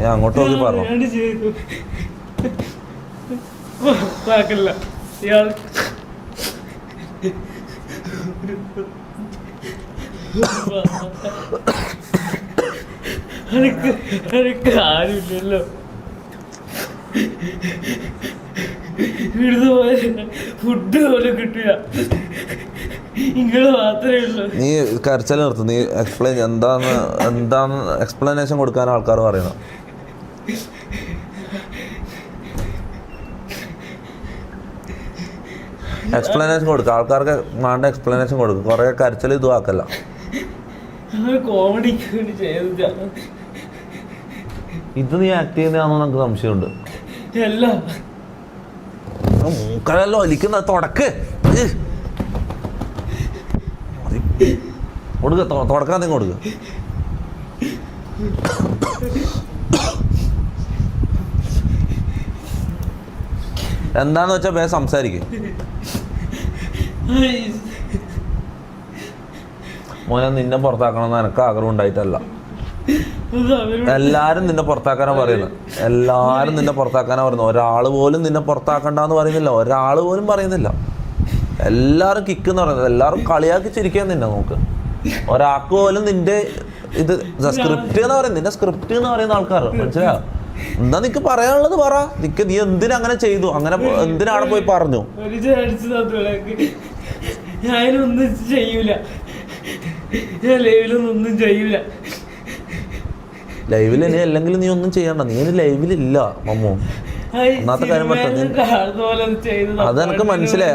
ഞാൻ അങ്ങോട്ട് നോക്കി പറഞ്ഞു. മനസ്സിലാക്കില്ല ഇയാൾ എനിക്ക് എനിക്ക് ആരുമില്ലല്ലോ. ഇവിടുന്ന് പോയ ഫുഡ് പോലും കിട്ടില്ല നീ കരച്ചൽ നിർത്തു. നീ എക്സ്പ്ലെയിൻ എന്താന്ന് എന്താന്ന് എക്സ്പ്ലനേഷൻ കൊടുക്കാൻ ആൾക്കാർ പറയണം എക്സ്പ്ലനേഷൻ കൊടുക്ക. ആൾക്കാർക്ക് വേണ്ട എക്സ്പ്ലനേഷൻ കൊടുക്ക. കുറേ കരച്ചൽ ഇതും ആക്കല്ല. ഞങ്ങൾ കോമഡിക്ക് വേണ്ടി ചെയ്തതാണ് ഇത് നീ ആക്ട് ചെയ്യുന്നതാണെന്ന് നമുക്ക് സംശയമുണ്ട്. മൂക്കലല്ലോ ഒലിക്കുന്ന തുടക്ക്. കൊടുക്ക തുടക്കാൻ നീ കൊടുക്ക എന്താന്ന് വെച്ചാ വേ സംസാരിക്കും. മോനെ നിന്നെ പുറത്താക്കണമെന്ന് എനക്ക് ആഗ്രഹം ഉണ്ടായിട്ടല്ല. എല്ലാരും നിന്നെ പുറത്താക്കാനാ പറയുന്നത് എല്ലാരും നിന്നെ പുറത്താക്കാനാ പറയുന്നത് ഒരാൾ പോലും നിന്നെ പുറത്താക്കണ്ടെന്ന് പറയുന്നില്ല. ഒരാൾ പോലും പറയുന്നില്ല. എല്ലാരും കിക്ക് എന്ന് പറയുന്നത് എല്ലാരും കളിയാക്കി ചിരിക്കാൻ നിന്നെ നോക്ക്. ഒരാൾക്ക് പോലും നിന്റെ ഇത് സ്ക്രിപ്റ്റ് എന്ന് പറയുന്നത് നിന്റെ സ്ക്രിപ്റ്റ് എന്ന് പറയുന്ന ആൾക്കാർ മനസ്സിലായോ? എന്താ നിനക്ക് പറയാനുള്ളത് പറ. നിക്ക് നീ എന്തിനാ അങ്ങനെ ചെയ്തു? അങ്ങനെ എന്തിനാണ് എന്തിനാ അവിടെ പോയി പറഞ്ഞു ഞാനൊന്നും ചെയ്യൂല. ഞാൻ ലൈവിലൊന്നും ഒന്നും ചെയ്യൂല. ലൈവിൽ ഇനി അല്ലെങ്കിൽ നീ ഒന്നും ചെയ്യണ്ട. നീ ഇനി ലൈവിലില്ല മമ്മു. ഒന്നാമത്തെ കാര്യം പറ്റാ, അത് എനിക്ക് മനസ്സിലായി.